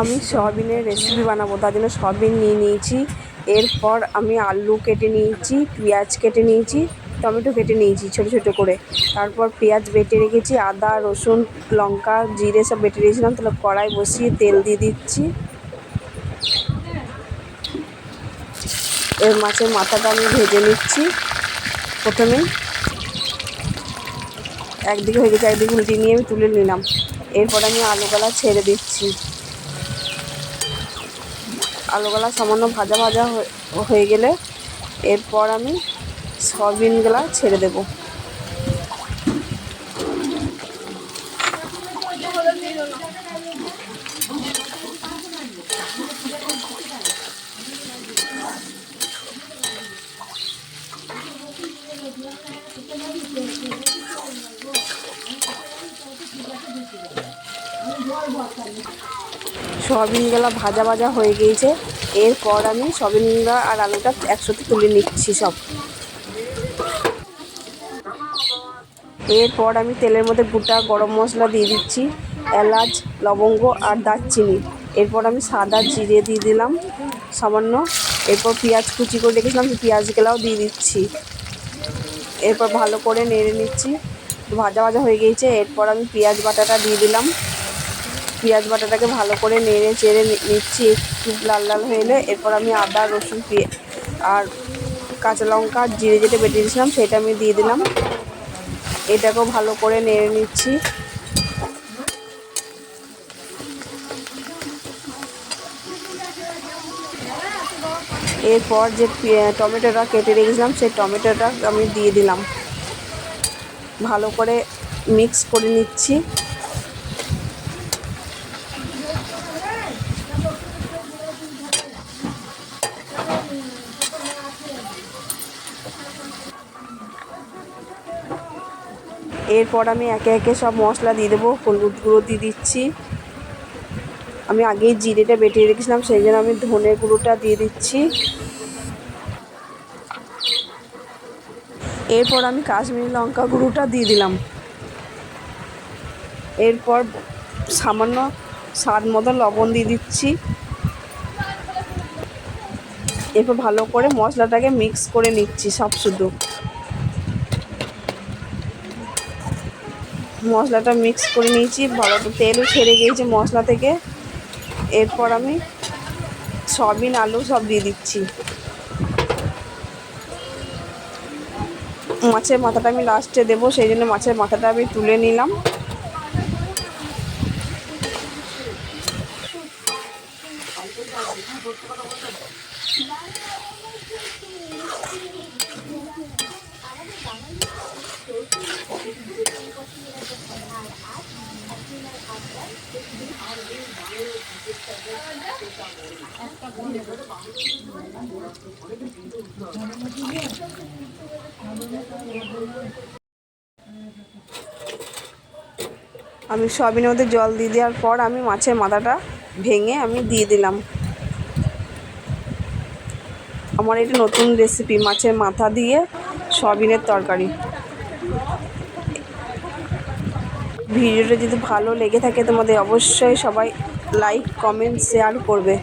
আমি সয়াবিনের রেসিপি বানাবো, তার জন্য সয়াবিন নিয়ে নিয়েছি। এরপর আমি আলু কেটে নিয়েছি, পেঁয়াজ কেটে নিয়েছি, টমেটো কেটে নিয়েছি ছোটো ছোটো করে। তারপর পেঁয়াজ বেটে রেখেছি, আদা, রসুন, লঙ্কা, জিরে সব বেটে রেখেছিলাম, তাহলে কড়াই বসিয়ে তেল দিয়ে দিচ্ছি। এর মাছের মাথাটা আমি ভেজে নিচ্ছি প্রথমে। একদিকে হয়ে গেছে, একদিকে উল্টে নিয়ে আমি তুলে নিলাম। এরপর আমি আলু আলুগুলা ছেড়ে দিচ্ছি। আলুগুলা সামান্য ভাজা ভাজা হয়ে- গেলে এরপর আমি সয়াবিনগুলা ছেড়ে দেব। সয়াবিনগুলা ভাজা ভাজা হয়ে গিয়েছে। এরপর আমি সয়াবিনগুলা আর আলুটা একসাথে তুলে নিচ্ছি সব। এরপর আমি তেলের মধ্যে গোটা গরম মশলা দিয়ে দিচ্ছি, এলাচ, লবঙ্গ আর দারচিনি। এরপর আমি সাদা জিরে দিয়ে দিলাম, সামান্য। এরপর পেঁয়াজ কুচি করে রেখেছিলাম পেঁয়াজগুলাও দিয়ে দিচ্ছি। এরপর ভালো করে নেড়ে নিচ্ছি। ভাজা ভাজা হয়ে গিয়েছে, এরপর আমি পেঁয়াজ বাটাটা দিয়ে দিলাম। পেঁয়াজ বাটাটাকে ভালো করে নেড়ে চেড়ে নিচ্ছি, একটু লাল লাল হয়ে এলে। এরপর আমি আদা, রসুন আর কাঁচা লঙ্কা জিরে যেটা বেটে দিয়েছিলাম, সেটা আমি দিয়ে দিলাম। এটাকেও ভালো করে নেড়ে নিচ্ছি। এরপর যে টমেটোটা কেটে রেখেছিলাম, সেই টমেটোটা আমি দিয়ে দিলাম। ভালো করে মিক্স করে নিচ্ছি। এরপর আমি একে একে সব মশলা দিয়ে দেবো, হলুদ গুঁড়ো দিয়ে দিচ্ছি। আমি আগেই জিরেটা বেটে রেখেছিলাম, সেই জন্য আমি ধনে গুঁড়োটা দিয়ে দিচ্ছি। এরপর আমি কাশ্মীরি লঙ্কা গুঁড়োটা দিয়ে দিলাম। এরপর সামান্য স্বাদ মতো লবণ দিয়ে দিচ্ছি। এরপর ভালো করে মশলাটাকে মিক্স করে নিচ্ছি সব শুধু। মশলাটা মিক্স করে নিয়েছি। ভালো তেলও ছেড়ে গিয়েছে মশলা থেকে। এরপর আমি সয়াবিন, আলু সব দিয়ে দিচ্ছি। মাছের মাথাটা আমি লাস্টে দেবো, সেই জন্য মাছের মাথাটা আমি তুলে নিলাম। আমি সয়াবিনের মধ্যে জল দিয়ে দেওয়ার পর আমি মাছের মাথাটা ভেঙে আমি দিয়ে দিলাম। আমার এটা নতুন রেসিপি মাছের মাথা দিয়ে সয়াবিনের তরকারি। ভিডিওটা যদি ভালো লেগে থাকে তোমাদের অবশ্যই সবাই লাইক কমেন্ট শেয়ার করবে।